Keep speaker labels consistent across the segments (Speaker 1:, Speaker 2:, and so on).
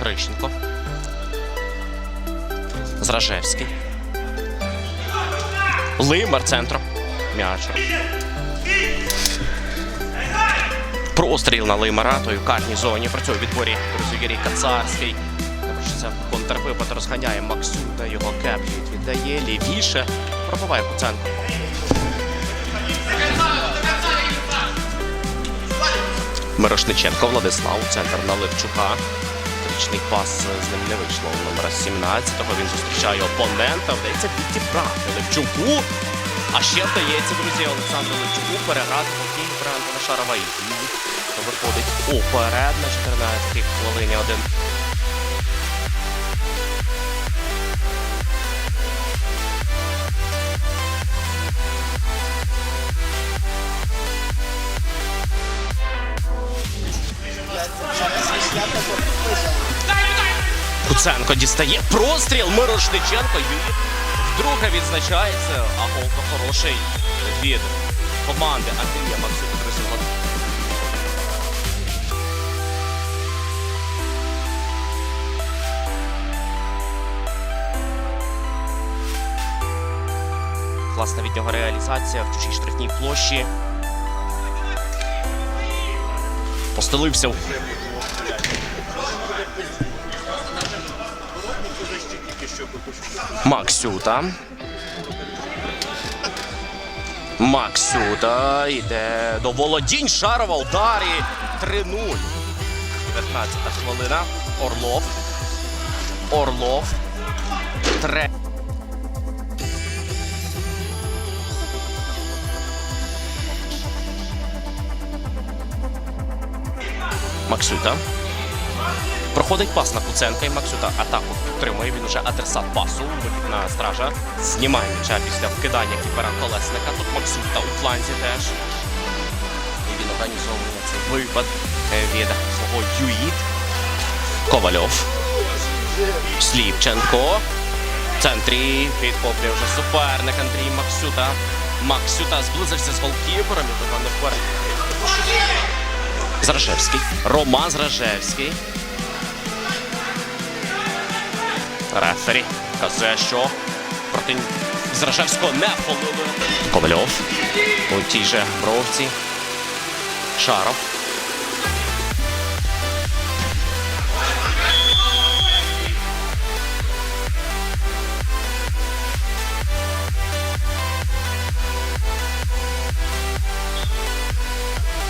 Speaker 1: Грищенко. Зражевський. Лимар центром. М'яч. Простріл на Лимара, той у карній зоні. Працює у відборі друзі, Юрій Кацарський. Це контрвипад розганяє Максюта. Його кеплюють, віддає лівіше. Пробиває Куценко. Мирошниченко Владислав, центр на Левчука. Тричний пас з ним не вийшло. У номера 17-го він зустрічає опонента. Вдається підібрати Левчуку. А ще вдається, друзі, Олександру Левчуку переграти хокей Шарова і виходить уперед на 14-й хвилині один. Куценко дістає простріл. Мирошниченко Юрій вдруге відзначається. А голка хороший від команди Андрія Максима Крисова. Класна від нього реалізація в чужій штрафній площі. Постелився Максюта. Максюта йде до володінь Шарова ударі 3-0. 19 хвилина. Орлов. Орлов. Тре. Максюта. Проходить пас на Куценка і Максюта атаку підтримує. Він уже адресат пасу. На стража. Знімає м'яча після вкидання кіпера колесника. Тут Максюта у фланзі теж. І він організовує цей випад від свого Юїд. Ковальов. Сліпченко. В центрі підхоплює вже суперник Андрій Максюта. Максюта зблизився з голкіпером і того не вперед. Зражевський. Роман Зражевський. Рефері казує, що проти Зражевського не полили. Ковальов. У тій же бровці. Шаров.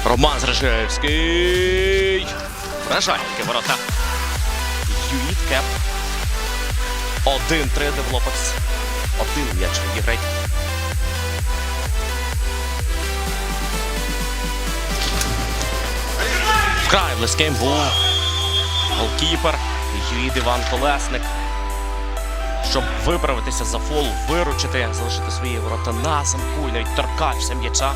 Speaker 1: Роман Зражевський. Вражальники ворота. Юїт Кеп. 1-3 девелоперс. Один м'яч відіграє. Вкрай близьким був голкіпер Юїд Іван Колесник. Щоб виправитися за фол, виручити, залишити свої ворота на замку і навіть торкався м'яча.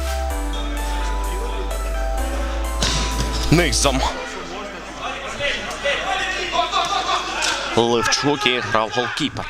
Speaker 1: Низом. Левчук і грав голкіпер.